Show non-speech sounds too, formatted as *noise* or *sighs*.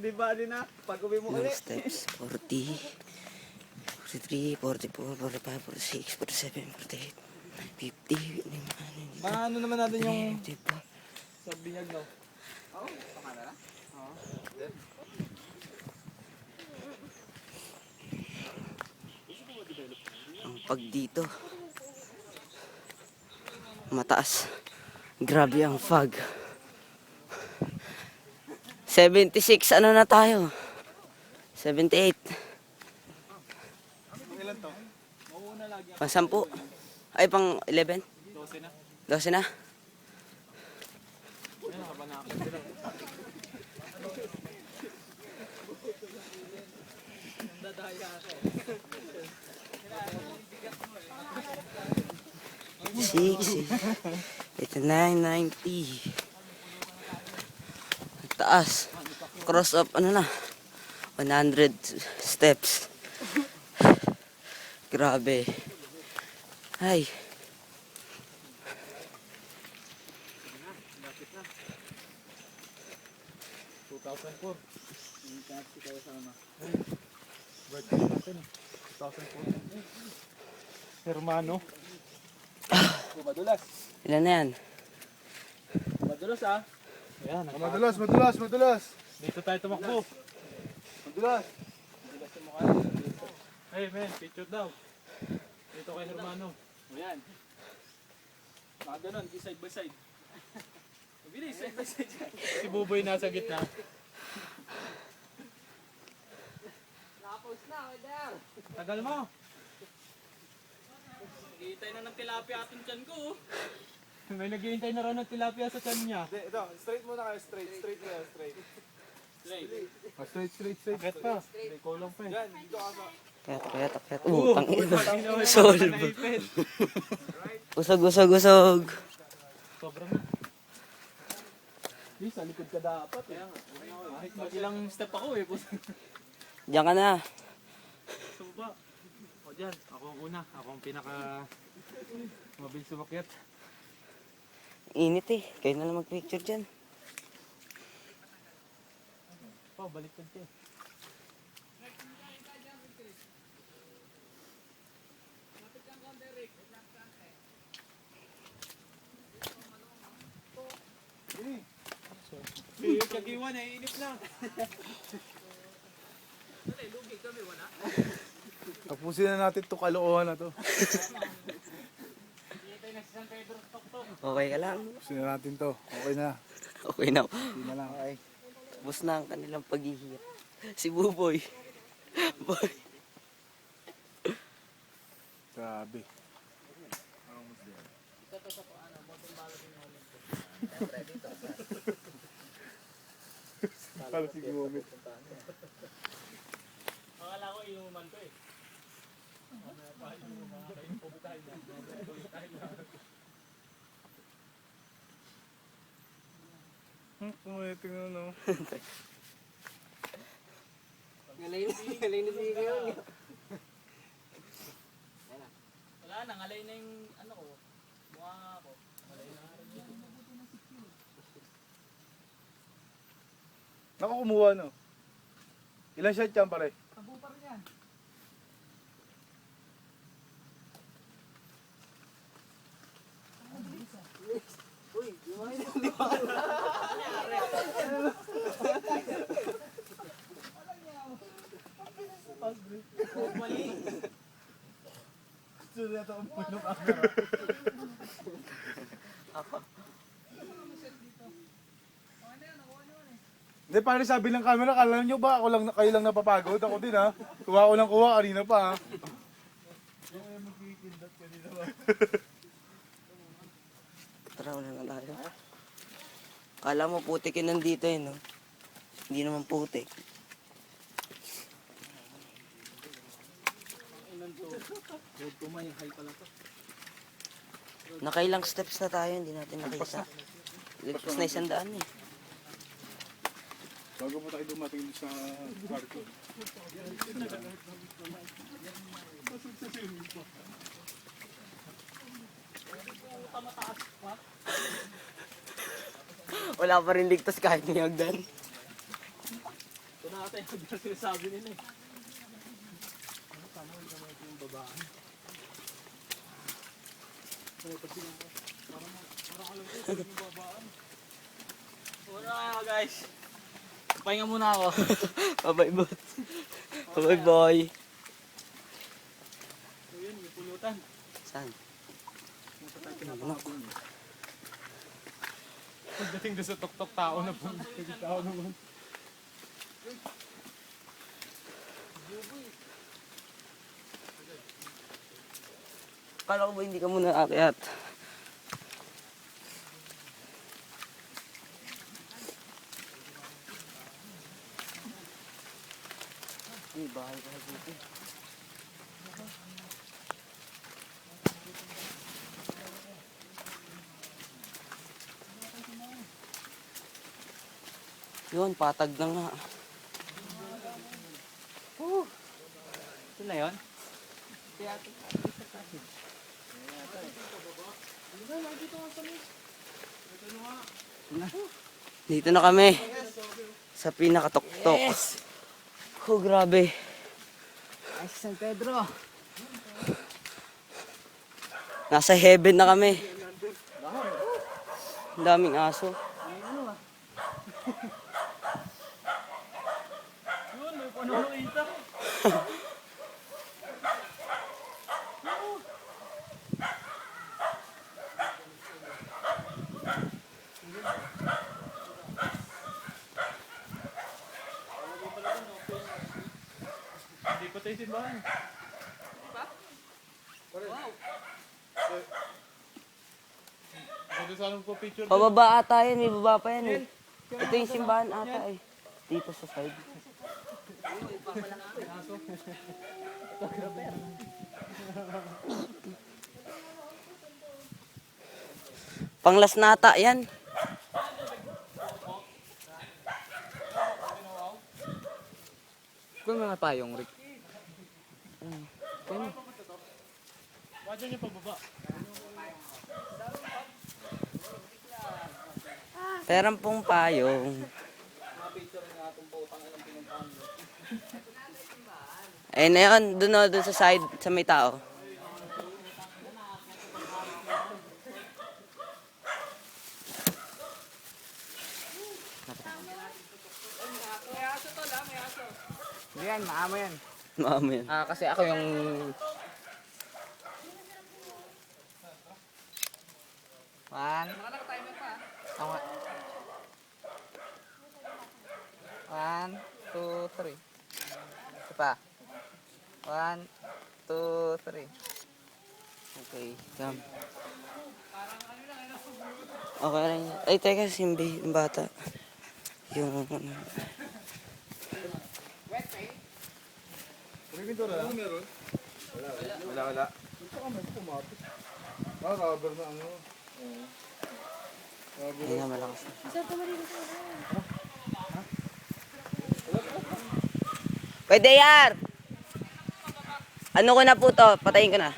Di ba din na? Pag uwi mo ulit. steps? 40, 43, 44, 45, 46, 47, 48, 50, lima, ano, Maano naman natin yung di ba? sa binyag no? Oo, pangalan na? Oo. Ang pag dito. Mataas. Grabe ang fog. 76, ano na tayo? 78. Ilan Pang 10. Ay, pang 11. 12 na. 12 na. Six, ito nine, ninety. Taas. Cross up, ano na? 100 steps. *sighs* Grabe. Ay. Lapit na. 2004. Hindi ka si kayo sa ano. Birthday natin. 2004. Hermano. Madulas. Ilan na yan? Madulas ah. Ayan, naka- Madulas, madulas, madulas. Dito tayo tumakbo. Madulas. Madulas yung mukha. Hey men, picture daw. Dito kay Hermano. Ayan. Mga ganun, di side by side. *laughs* Mabilis, side by side. si Buboy nasa gitna. Tagal mo. Naghihintay na ng tilapia atong tiyan ko. Oh. *laughs* May naghihintay na raw ng tilapia sa. Hindi, ito, straight muna kayo, straight, straight kayo, straight. Straight. Ah, straight, straight, straight. Akit pa. May kulang pa eh. Yan, dito sa... Kaya, kaya, kaya. Uh, tang ina. *laughs* Solve. Usog, usog, usog. Sobrang Di, sa likod ka dapat eh. Kahit mag ilang step ako eh. Diyan ka na. Sa baba. O dyan, ako ang una. Ako ang pinaka mabilis sumakyat. Init eh. Kayo na lang mag-picture dyan. Pa, baliktad ka eh. Eh, kagiwan eh, inip na. Tapusin na natin itong kalokohan na to. *laughs* Okay ka lang. Na natin to. Okay na. *laughs* Okay na. Hindi na lang. Okay. Tapos na ang kanilang paghihirap. Si Buboy. *laughs* Boy. Grabe. *laughs* Kala si Gumit. Akala ko inuman to eh. Hmm, kumiting na no. Galing, galing na sige yun. Wala na, ngalay na yung ano ko. Mukha nga ako. Naku, kumuha no. Ilan shot yan pare? Ito ang punong ako. Hindi, pare sabi ng camera, kala nyo ba ako lang, kayo lang napapagod? Ako din ha. Kuha ko lang kuha, kanina pa ha. Tara, wala na tayo. Kala mo putik yun nandito eh, no? Hindi naman putik. Road to my high pala to. Nakailang steps na tayo, hindi natin nakita. Lagpas na isang daan eh. Bago pa tayo dumating sa kwarto. Wala pa rin ligtas kahit may hagdan. Ito na ata yung *laughs* sinasabi nila eh. Yung gamay ko yung babaan? Ay, pag sila ko. Parang, parang alam ko yung babaan. Wala kaya guys. Pahinga muna ako. Bye-bye, bot. Bye-bye, boy. So yun, may pulutan. Saan? Nasa tayo pinapakabon. Pagdating doon sa tok-tok tao na po. Tao naman. Kala ko ba hindi ka muna aakyat? Ay, bahay ka na dito. Yun, patag na nga. Ito na yun? Dito na kami. Sa pinakatuktok. Yes! Oh, grabe. Ay, San Pedro. Nasa heaven na kami. Ang daming aso. Yun, *laughs* Hindi pa tayo simbahan. Pwede sana po picture. Pababa ata yan. May baba pa yan eh. Ito yung simbahan ata eh. Dito sa side. Panglas nata yan. Kung mga payong, Rick. Bakit dyan yung pagbaba? Perang pong payong. Ayun na yun. Doon o, doon sa side, sa may tao. Yan, maamo yan. Maamo yan. Ah, kasi ako yung... One. Nga. One, two, three. Isa pa. One, two, three. Okay, come. Okay rin. yan. Ay, teka, simbi, yung bata. Yung, ano. Meron. Wala, wala. Wala, wala. Ito ka may pumapit. Ah, rubber na ano. Ayun na, malakas. Pwede yar! Ano ko na po to? Patayin ko na.